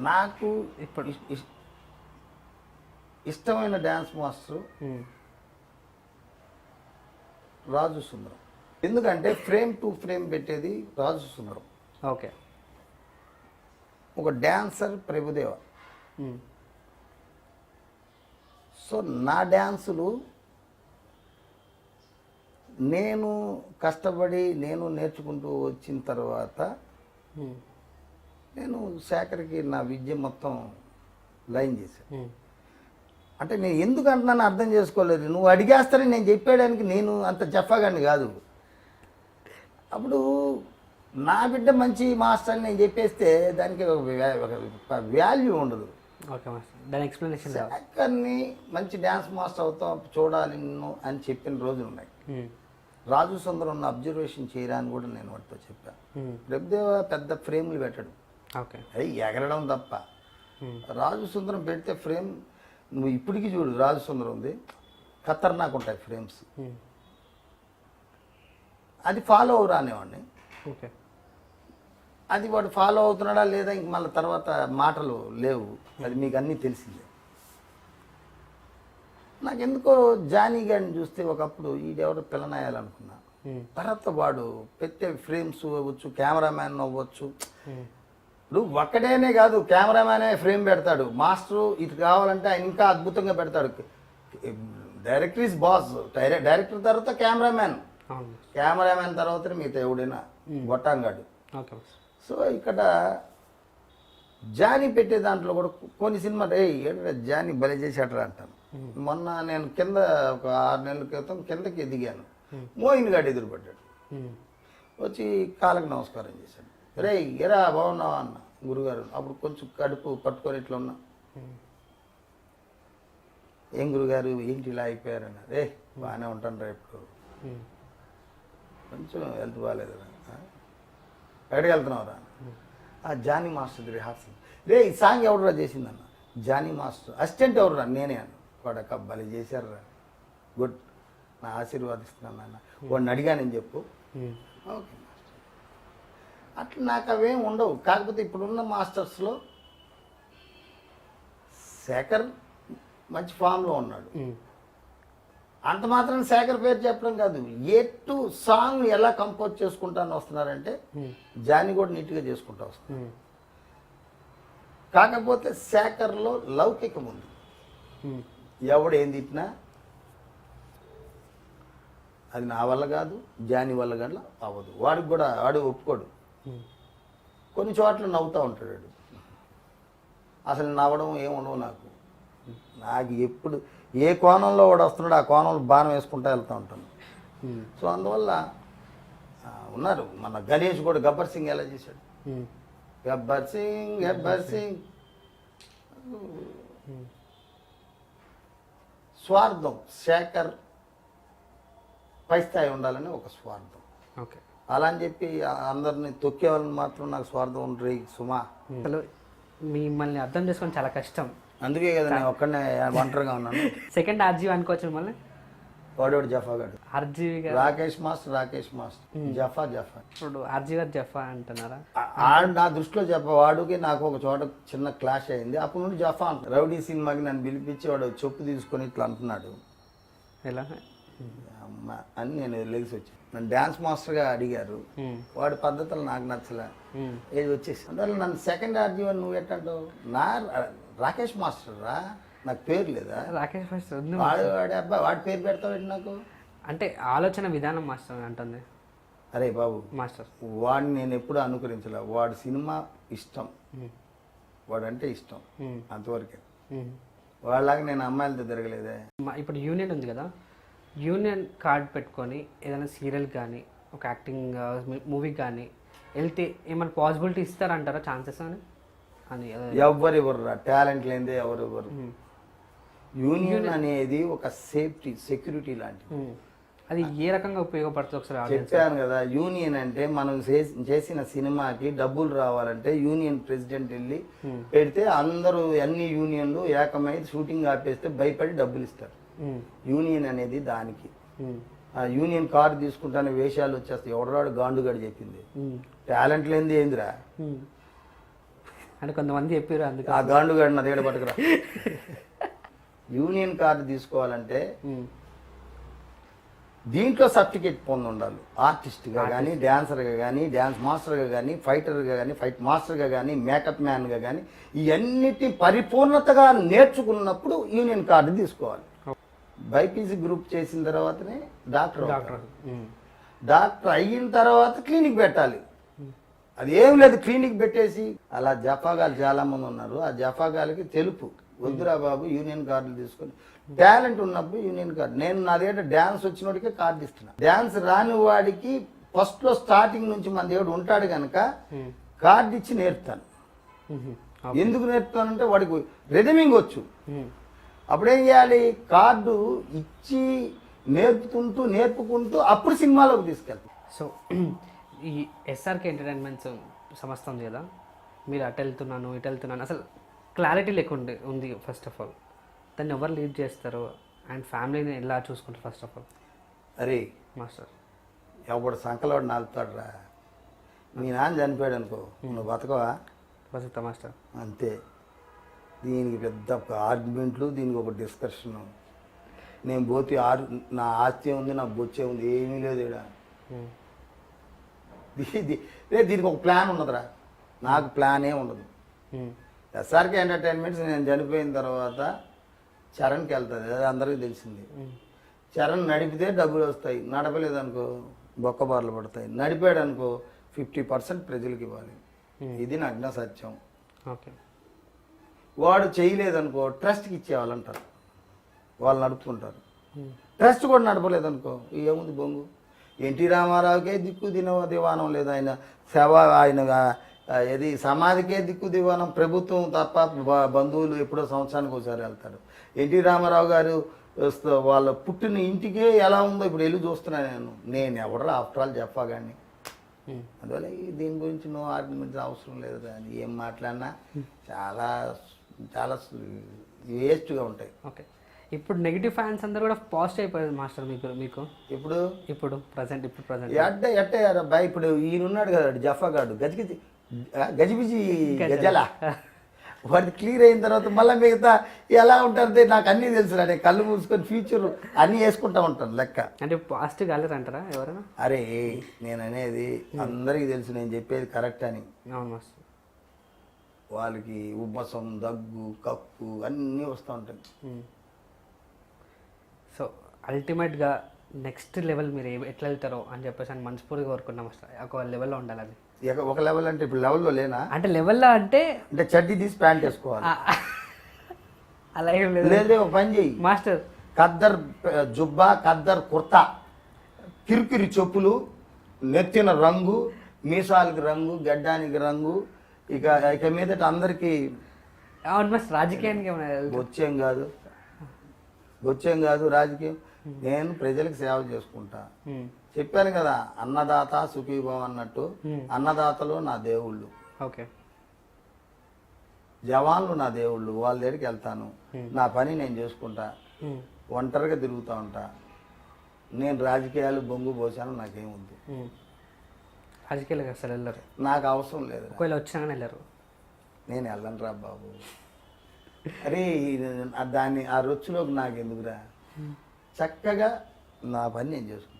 నాకు ఇప్పుడు ఇష్- ఇష్- ఇష్టమైన డ్యాన్స్ మాస్టర్ రాజు సుందరం. ఎందుకంటే ఫ్రేమ్ టు ఫ్రేమ్ పెట్టేది రాజు సుందరం. ఓకే. ఒక డ్యాన్సర్ ప్రభుదేవ. సో నా డ్యాన్సులు నేను కష్టపడి నేను నేర్చుకుంటూ వచ్చిన తర్వాత నేను శేఖర్కి నా విద్య మొత్తం లైన్ చేశాను అంటే నేను ఎందుకు అంటున్నాను అర్థం చేసుకోలేదు. నువ్వు అడిగేస్తానని నేను చెప్పేయడానికి నేను అంత జఫాగాని కాదు. అప్పుడు నా బిడ్డ మంచి మాస్టర్ అని నేను చెప్పేస్తే దానికి ఒక వాల్యూ ఉండదు. దాని ఎక్స్ప్లెనేషన్ శేఖర్ని మంచి డ్యాన్స్ మాస్టర్ అవుతాం చూడాలి నిన్ను అని చెప్పిన రోజులు ఉన్నాయి. రాజు సుందరం ఉన్న అబ్జర్వేషన్ చేయరా అని కూడా నేను వాటితో చెప్పాను ప్రభుదేవ పెద్ద ఫ్రేమ్లు పెట్టడు. అది ఎగరడం తప్ప. రాజు సుందరం పెడితే ఫ్రేమ్ నువ్వు ఇప్పటికీ చూడు రాజు సుందరం ఉంది. ఖతర్నాక్ ఉంటాయి ఫ్రేమ్స్. అది ఫాలో అవరా అనేవాడిని ఓకే. అది వాడు ఫాలో అవుతున్నాడా లేదా ఇంక మళ్ళీ తర్వాత మాటలు లేవు. అది మీకు అన్నీ తెలిసిందే. నాకెందుకో జానీ గారిని చూస్తే ఒకప్పుడు ఈడెవరో పిల్లనాయాలనుకున్నా. తర్వాత వాడు పెట్టే ఫ్రేమ్స్ అవ్వచ్చు కెమెరామ్యాన్ అవ్వచ్చు. ఇప్పుడు ఒక్కడేనే కాదు కెమెరామ్యానే ఫ్రేమ్ పెడతాడు. మాస్టర్ ఇది కావాలంటే ఆయన ఇంకా అద్భుతంగా పెడతాడు. Director is boss. డైరెక్టర్ తర్వాత కెమెరామ్యాన్. కెమెరామ్యాన్ తర్వాత మిగతా ఎవడైనా గొట్టంగాడు. సో ఇక్కడ జానీ పెట్టే దాంట్లో కూడా కొన్ని సినిమాలు ఏ ఏంటంటే జానీ బలి చేసేటరా అంటాను. మొన్న నేను కింద ఒక ఆరు నెలల క్రితం కిందకి దిగాను మోయిన్ గాడు ఎదురుపడ్డాడు. వచ్చి కాళ్ళకి నమస్కారం చేశాడు. రే ఎరా బాగున్నావా అన్న గురుగారు. అప్పుడు కొంచెం కడుపు పట్టుకొని ఇట్లా ఉన్నా. ఏం గురుగారు? ఏంటి ఇలా అయిపోయారన్న రే బాగానే ఉంటాను రా ఇప్పుడు. కొంచెం హెల్త్ బాగాలేదు ఎక్కడికి వెళ్తున్నావు రా? ఆ జానీ మాస్టర్ రిహార్సల్ రే ఈ సాంగ్ ఎవడురా చేసిందన్న? Johnny master. అసిస్టెంట్ ఎవరురా నేనే అన్న. వాడక భలే చేశారురా గుడ్. నా ఆశీర్వాదిస్తున్నాను అన్న. వాడిని అడిగానని చెప్పు. Um, okay. అట్లా నాకు అవేం ఉండవు. కాకపోతే ఇప్పుడున్న మాస్టర్స్లో శేఖర్ మంచి ఫామ్లో ఉన్నాడు. అంత మాత్రం శేఖర్ పేరు చెప్పడం కాదు. ఏ టు సాంగ్ ఎలా కంపోజ్ చేసుకుంటాను వస్తున్నారంటే జాని కూడా నీట్గా చేసుకుంటా వస్తున్నారు ఉమ్, కాకపోతే శేఖర్లో లౌకికం ఉంది. ఎవడు ఏం తిట్టినా అది నా వల్ల కాదు జాని వల్ల కానీ అవ్వదు. వాడికి కూడా వాడు ఒప్పుకోడు. కొన్ని చోట్ల నవ్వుతూ ఉంటాడు అసలు నవ్వడం ఏముండవు నాకు. నాకు ఎప్పుడు ఏ కోణంలో వాడు వస్తున్నాడు ఆ కోణంలో బాణం వేసుకుంటూ వెళ్తూ ఉంటాను. సో అందువల్ల ఉన్నారు. మన గణేష్ కూడా గబ్బర్ సింగ్ ఎలా చేశాడు? గబ్బర్ సింగ్ గబ్బర్ సింగ్. స్వార్థం శేఖర్ పై స్థాయి ఉండాలని ఒక స్వార్థం. ఓకే. అలా అని చెప్పి అందరిని తొక్కే వాళ్ళని మాత్రం నాకు స్వార్థం ఉంటుంది సుమా. అసలు మిమ్మల్ని అర్థం చేసుకోవడం చాలా కష్టం. అందుకే కదా నేను ఒక్కడనే ఒంటరిగా ఉన్నాను. సెకండ్ ఆర్జీవి అనుకోవచ్చు మిమ్మల్ని. వాడోడు జఫా గాడు. ఆర్జీవి గారు. Rakesh master Rakesh master. జఫా Jaffa. ఇప్పుడు ఆర్జీ గారు జఫా అంటున్నారా? ఆడు నా దృష్టిలో చెప్ప వాడికి నాకు ఒక చోట చిన్న క్లాష్ అయింది. అప్పటి నుండి జఫా అంట రౌడీ సినిమాకి నన్ను పిలిపించి వాడు చెప్పు తీసుకొని ఇట్లా అంటున్నాడు. ఎలా? అని నేను లెగిసి వచ్చాను నన్ను డ్యాన్స్ మాస్టర్గా అడిగారు. వాడి పద్ధతులు నాకు నచ్చలే. ఏది వచ్చేసి అందువల్ల నన్ను సెకండ్ ఆర్జీవన్ నువ్వు ఎట్టంటావు? నా రాకేష్ మాస్టర్ రా నాకు పేరు లేదా? రాకేష్ ఉంది వాడు వాడి అబ్బాయి వాడి పేరు పెడతావు నాకు? అంటే ఆలోచన విధానం మాస్టర్ అంటుంది. అరే బాబు మాస్టర్. వాడిని నేను ఎప్పుడు అనుకరించలే. వాడి సినిమా ఇష్టం. వాడంటే ఇష్టం. అంతవరకే. వాళ్ళలాగా నేను అమ్మాయిలతో తిరగలేదే? ఇప్పుడు యూనియన్ ఉంది కదా యూనియన్ కార్డ్ పెట్టుకొని ఏదైనా సీరియల్ కానీ ఒక యాక్టింగ్ మూవీకి కానీ వెళ్తే ఏమైనా పాసిబిలిటీ ఇస్తారంటారా ఛాన్సెస్ అని? అని అదే. ఎవ్వరు ఇవ్వరు టాలెంట్ లేనిదే ఎవరు ఇవ్వరు. యూనియన్ అనేది ఒక సేఫ్టీ సెక్యూరిటీ లాంటిది. అది ఏ రకంగా ఉపయోగపడుతుంది ఒకసారి చెప్పాను కదా యూనియన్ అంటే మనం చేసి- చేసిన సినిమాకి డబ్బులు రావాలంటే యూనియన్ ప్రెసిడెంట్ వెళ్ళి పెడితే అందరూ అన్ని యూనియన్లు ఏకమై షూటింగ్ ఆపేస్తే భయపడి డబ్బులు ఇస్తారు. యూనియన్ అనేది దానికి. ఉమ్, ఆ యూనియన్ కార్డు తీసుకుంటానే వేషాలు వచ్చేస్తాయి. ఎవడరాడు గాండుగాడు చెప్పింది. టాలెంట్ లేనిది ఏందిరా. అంటే కొంతమంది చెప్పారు అందుకు. ఆ గాండు గాడిన నా దగ్గర పట్టుకురా. యూనియన్ కార్డు తీసుకోవాలంటే దీంట్లో సర్టిఫికేట్ పొంది ఉండాలి. ఆర్టిస్ట్గా కానీ డ్యాన్సర్గా కానీ డ్యాన్స్ మాస్టర్గా కానీ ఫైటర్గా కానీ ఫైట్ మాస్టర్గా కానీ మేకప్ మ్యాన్గా కానీ ఇవన్నిటి పరిపూర్ణతగా నేర్చుకున్నప్పుడు యూనియన్ కార్డు తీసుకోవాలి. బైపీసీ గ్రూప్ చేసిన తర్వాతనే డాక్టర్. డాక్టర్ అయిన తర్వాత క్లినిక్ పెట్టాలి. అది ఏం లేదు క్లినిక్ పెట్టేసి అలా జఫాగాలు చాలా మంది ఉన్నారు. ఆ జఫాగాలకి తెలుపు. వద్దురా బాబు యూనియన్ కార్డులు తీసుకొని. టాలెంట్ ఉన్నప్పుడు యూనియన్ కార్డు. నేను నా దగ్గర డ్యాన్స్ వచ్చినోడికే కార్డు ఇస్తున్నా. డ్యాన్స్ రాని వాడికి ఫస్ట్లో స్టార్టింగ్ నుంచి మన దేవుడు ఉంటాడు కనుక కార్డు ఇచ్చి నేర్పుతాను. ఎందుకు నేర్పుతానంటే వాడికి రిథమింగ్ వచ్చు. అప్పుడేం చేయాలి? కార్డు ఇచ్చి నేర్పుకుంటూ నేర్పుకుంటూ అప్పుడు సినిమాలోకి తీసుకెళ్తాం. సో ఈ ఎస్ఆర్కే ఎంటర్టైన్మెంట్స్ సంస్థ ఉంది కదా? మీరు అటు వెళ్తున్నాను ఇటు వెళ్తున్నాను. అసలు క్లారిటీ లేకుండా ఉంది ఫస్ట్ ఆఫ్ ఆల్ దాన్ని ఎవరు లీడ్ చేస్తారు? అండ్ ఫ్యామిలీని ఎలా చూసుకుంటారు ఫస్ట్ ఆఫ్ ఆల్ అరే మాస్టర్. ఎవడు సంకలోడు నాలుతాడు రా మీ నాన్న చనిపోయాడు అనుకో నువ్వు బతకవా? బతుకుతా మాస్టర్. అంతే. దీనికి పెద్ద ఒక ఆర్గ్యుమెంట్లు దీనికి ఒక డిస్కషన్ నేను పోతే ఆరు నా ఆస్తి ఉంది నా బొచ్చే ఉంది ఏమీ లేదు ఇది రే దీనికి ఒక ప్లాన్ ఉన్నదిరా. నాకు ప్లానే ఉండదు. ఎస్ఆర్కే ఎంటర్టైన్మెంట్స్ నేను చనిపోయిన తర్వాత చరణ్కి వెళ్తుంది అది అందరికీ తెలిసింది. చరణ్ నడిపితే డబ్బులు వస్తాయి నడపలేదనుకో బొక్కబార్లు పడతాయి. నడిపాడు అనుకో ఫిఫ్టీ పర్సెంట్ ప్రజలకు ఇవ్వాలి. ఇది నగ్న సత్యం. ఓకే. వాడు చేయలేదనుకో ట్రస్ట్కి ఇచ్చేవాళ్ళంటారు. వాళ్ళు నడుపుతుంటారు. ట్రస్ట్ కూడా నడపలేదనుకో ఏముంది బొంగు? ఎన్టీ రామారావుకే దిక్కు దిన దివానం లేదు ఆయన. సేవ ఆయన ఏది సమాధికే దిక్కు దివానం ప్రభుత్వం తప్ప బంధువులు ఎప్పుడో సంవత్సరానికి ఒకసారి వెళ్తారు. ఎన్టీ రామారావు గారు వస్త- వాళ్ళ పుట్టిన ఇంటికే ఎలా ఉందో ఇప్పుడు వెళ్ళి చూస్తున్నాను నేను. నేను ఎవడరా ఆఫ్టర్ ఆల్ చెప్పా కానీ ఉమ్, అందువల్ల దీని గురించి నో ఆర్గ్యుమెంట్స్ అవసరం లేదు కానీ ఏం మాట్లాడినా చాలా చాలా వేస్ట్గా ఉంటాయి. ఓకే. ఇప్పుడు నెగిటివ్ ఫ్యాన్స్ అందరూ కూడా పాజిటివ్ అయిపోయారు మాస్టర్ మీకు మీకు? ఇప్పుడు? ఇప్పుడు ప్రజెంట్ ఇప్పుడు ప్రజెంట్. ఎట్ట ఎట్ట అబ్బాయి ఇప్పుడు ఈయన ఉన్నాడు కదా జఫా గాడు. గజగిజి గజిబిజి గజల. వాడికి క్లియర్ అయిన తర్వాత మళ్ళీ మిగతా ఎలా ఉంటుంది నాకు అన్నీ తెలుసు నేను కళ్ళు మూసుకొని ఫ్యూచర్ అన్నీ వేసుకుంటా ఉంటాను లెక్క. అంటే పాజిటివ్ కాలేరు అంటారా ఎవరైనా? అరే నేను అనేది అందరికీ తెలుసు నేను చెప్పేది కరెక్ట్ అని. అవును మాస్టర్. వాళ్ళకి ఉబ్బసం దగ్గు కక్కు అన్నీ వస్తూ ఉంటాయి. సో అల్టిమేట్గా నెక్స్ట్ లెవెల్ మీరు ఎట్లా వెళ్తారో అని చెప్పేసి అని మనస్ఫూర్తిగా కోరుకున్నాం ఒక లెవెల్లో ఉండాలని ఒక లెవెల్ అంటే ఇప్పుడు లెవెల్లో లేనా? అంటే లెవెల్లో అంటే అంటే చడ్డీ తీసి ప్యాంట్ వేసుకోవాలి. అలా ఏం లేదు. లేదు ఒక పని చెయ్యి. మాస్టర్. ఖద్దర్ ఆ, జుబ్బా ఖద్దర్ కుర్తా. కిరికిరి చెప్పులు నెత్తిన రంగు మీసాలకి రంగు గడ్డానికి రంగు ఇక ఇక మీదట అందరికీ మాస్టర్ రాజకీయానికి? వచ్చేం కాదు. వచ్చేం కాదు రాజకీయం. నేను ప్రజలకు సేవ చేసుకుంటా. చెప్పాను కదా అన్నదాత సుఖీభావం అన్నట్టు. అన్నదాతలు నా దేవుళ్ళు. ఓకే. జవాన్లు నా దేవుళ్ళు వాళ్ళ దగ్గరికి వెళ్తాను. నా పని నేను చేసుకుంటా. ఒంటరిగా తిరుగుతూ ఉంటా. నేను రాజకీయాలు బొంగు పోసాను నాకేముంది. రాజకీయాలకు అసలు వెళ్ళరు. నాకు అవసరం లేదు ఒకవేళ వచ్చినా కానీ వెళ్ళరు. నేను వెళ్ళను రా బాబు. అరే దాన్ని ఆ రొచ్చులోకి నాకు ఎందుకురా చక్కగా నా పని నేను చేసుకుంటా.